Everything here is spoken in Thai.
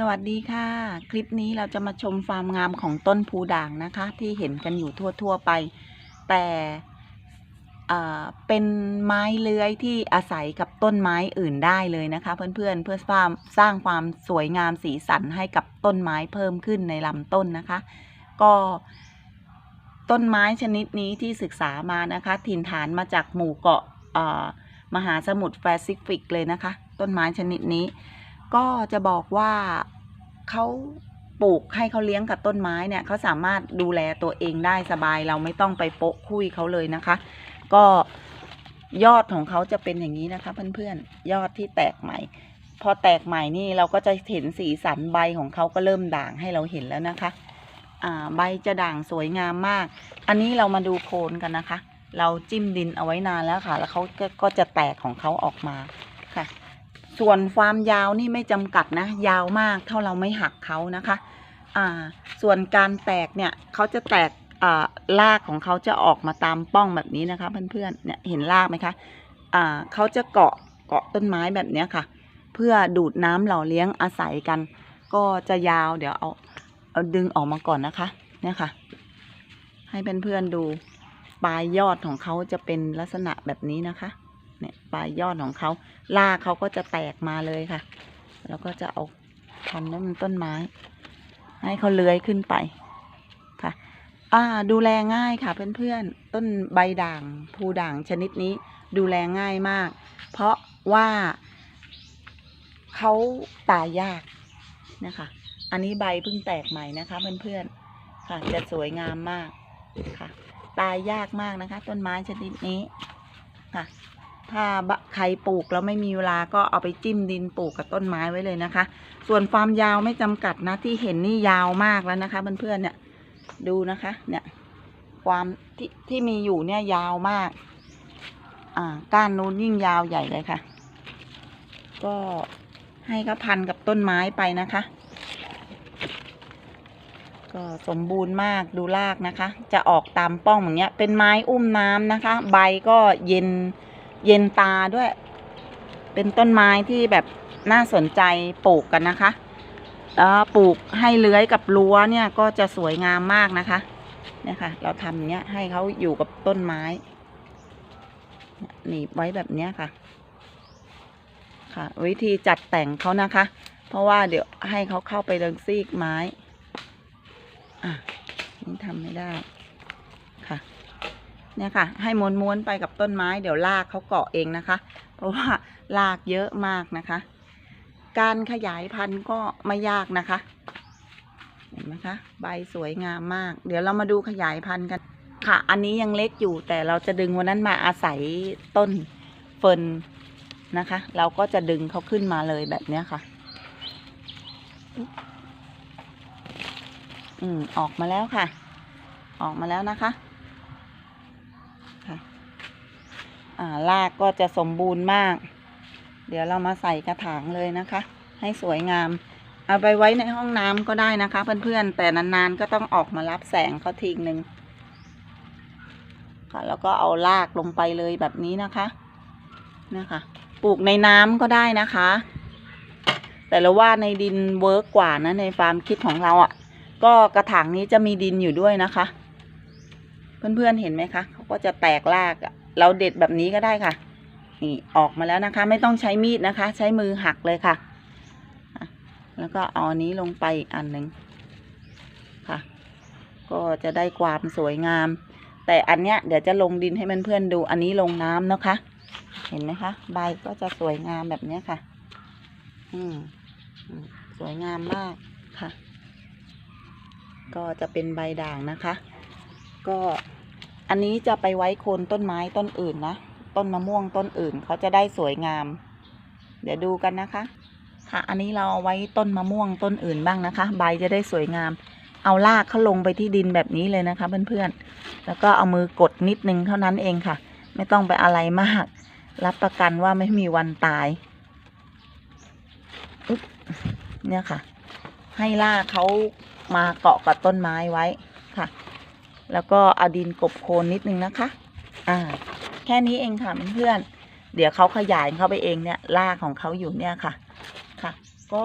สวัสดีค่ะ คลิปนี้เราจะมาชมฟาร์มงามของต้นพูด่างนะคะ ที่เห็นกันอยู่ทั่ว ๆ ไป แต่เป็นไม้เลื้อยที่อาศัยกับต้นไม้อื่นได้เลยนะคะ เพื่อนๆเพื่อสร้างสร้างความสวยงามสีสันให้กับต้นไม้เพิ่มขึ้นในลำต้นนะคะ ก็ต้นไม้ชนิดนี้ที่ศึกษามานะคะ ถิ่นฐานมาจากหมู่เกาะมหาสมุทรแปซิฟิกเลยนะคะ ต้นไม้ชนิดนี้ ก็จะบอกว่าเขาปลูกให้เขาเลี้ยงกับต้นไม้เนี่ยเขาสามารถดูแลตัวเองได้สบายเราไม่ต้องไปโปะคุยเขาเลยนะคะ ก็ยอดของเขาจะเป็นอย่างนี้นะคะเพื่อนๆยอดที่แตกใหม่ พอแตกใหม่นี่เราก็จะเห็นสีสันใบของเขาก็เริ่มด่างให้เราเห็นแล้วนะคะใบจะด่างสวยงามมาก อันนี้เรามาดูโคนกันนะคะ เราจิ้มดินเอาไว้นานแล้วค่ะ แล้วเขาก็จะแตกของเขาออกมาค่ะ ส่วนความยาวนี่ไม่จำกัดนะ ยาวมากเท่าเราไม่หักเขานะคะ อ่า ส่วนการแตกเนี่ยเขาจะแตกอ่ารากของเขาจะออกมาตามป้องแบบนี้นะคะเพื่อนๆเนี่ยเห็นรากไหมคะ อ่าเขาจะเกาะเกาะต้นไม้แบบเนี้ยค่ะ เพื่อดูดน้ำหล่อเลี้ยงอาศัยกัน ก็จะยาวเดี๋ยวเอาเอาดึงออกมาก่อนนะคะ เนี่ยค่ะ ให้เพื่อนๆดูปลายยอดของเขาจะเป็นลักษณะแบบนี้นะคะ เนี่ยปลายยอดของเขารากเขาก็จะแตกมาเลยค่ะ แล้วก็จะเอาทำน้ำต้นไม้ ให้เขาเลื้อยขึ้นไปค่ะ อ่า ดูแลง่ายค่ะเพื่อนๆ ต้นใบด่างภูด่างชนิดนี้ดูแลง่ายมาก เพราะว่าเขาตายยากนะคะ อันนี้ใบเพิ่งแตกใหม่นะคะเพื่อนๆ ค่ะ จะสวยงามมากค่ะ ตายยากมากนะคะ ต้นไม้ชนิดนี้ค่ะ ถ้าใครปลูกแล้วไม่มีเวลาก็เอาไปจิ้มดินปลูกกับต้นไม้ไว้เลยนะคะ ส่วนความยาวไม่จำกัดนะที่เห็นนี่ยาวมากแล้วนะคะเพื่อนๆเนี่ย ดูนะคะ เนี่ย ความที่ที่มีอยู่เนี่ยยาวมาก อ่า ก้านนู้นยิ่งยาวใหญ่เลยค่ะ ก็ให้เขาพันกับต้นไม้ไปนะคะ ก็สมบูรณ์มากดูรากนะคะ จะออกตามป้องอย่างเงี้ย เป็นไม้อุ้มน้ำนะคะ ใบก็เย็น เย็นตาด้วย เป็นต้นไม้ที่แบบน่าสนใจปลูกกันนะคะแล้วปลูกให้เลื้อยกับรั้วเนี่ยก็จะสวยงามมากนะคะ เนี่ยค่ะ เราทำเนี้ยให้เขาอยู่กับต้นไม้เนี่ยหนีบไว้แบบเนี้ยค่ะ ค่ะ วิธีจัดแต่งเขานะคะ เพราะว่าเดี๋ยวให้เขาเข้าไปเดินซีกไม้ อะ นี่ทำไม่ได้ค่ะ เนี่ยค่ะ ให้ม้วนๆไปกับต้นไม้เดี๋ยวรากเขาเกาะเองนะคะ เพราะว่ารากเยอะมากนะคะ การขยายพันธุ์ก็ไม่ยากนะคะ เห็นไหมคะ ใบสวยงามมาก เดี๋ยวเรามาดูขยายพันธุ์กันค่ะ อันนี้ยังเล็กอยู่แต่เราจะดึงวันนั้นมาอาศัยต้นเฟิร์นนะคะ เราก็จะดึงเขาขึ้นมาเลยแบบเนี้ยค่ะ อืมออกมาแล้วค่ะ ออกมาแล้วนะคะ อ่ารากก็จะสมบูรณ์มาก เดี๋ยวเรามาใส่กระถางเลยนะคะ ให้สวยงาม เอาไปไว้ในห้องน้ำก็ได้นะคะเพื่อนๆแต่นานๆก็ต้องออกมารับแสงเขาทีหนึ่งค่ะแล้วก็เอารากลงไปเลยแบบนี้นะคะนะคะปลูกในน้ำก็ได้นะคะ แต่เราว่าในดินเวิร์กกว่านะในความคิดของเราอะ่ะ ก็กระถางนี้จะมีดินอยู่ด้วยนะคะ เพื่อนๆเห็นไหมคะเขาก็จะแตกรากอะ เราเด็ดแบบนี้ก็ได้ค่ะ นี่ออกมาแล้วนะคะ ไม่ต้องใช้มีดนะคะ ใช้มือหักเลยค่ะ แล้วก็เอาอันนี้ลงไปอีกอันหนึ่งค่ะ ก็จะได้ความสวยงาม แต่อันเนี้ยเดี๋ยวจะลงดินให้เพื่อนๆดูอันนี้ลงน้ำนะคะ เห็นไหมคะ ใบก็จะสวยงามแบบเนี้ยค่ะ อืมสวยงามมากค่ะ ก็จะเป็นใบด่างนะคะ ก็ อันนี้จะไปไว้โคนต้นไม้ต้นอื่นนะ ต้นมะม่วงต้นอื่นเขาจะได้สวยงาม เดี๋ยวดูกันนะคะ ค่ะ อันนี้เราเอาไว้ต้นมะม่วงต้นอื่นบ้างนะคะ ใบจะได้สวยงาม เอารากเขาลงไปที่ดินแบบนี้เลยนะคะ เพื่อนๆ แล้วก็เอามือกดนิดนึงเท่านั้นเองค่ะ ไม่ต้องไปอะไรมาก รับประกันว่าไม่มีวันตายเนี่ยค่ะ ให้รากเขามาเกาะกับต้นไม้ไว้ค่ะ แล้วก็เอาดินกบโคลนนิดนึงนะคะ อ่า แค่นี้เองค่ะเพื่อนเดี๋ยวเขาขยายเข้าไปเองเนี่ยรากของเขาอยู่เนี่ยค่ะ ค่ะ ก็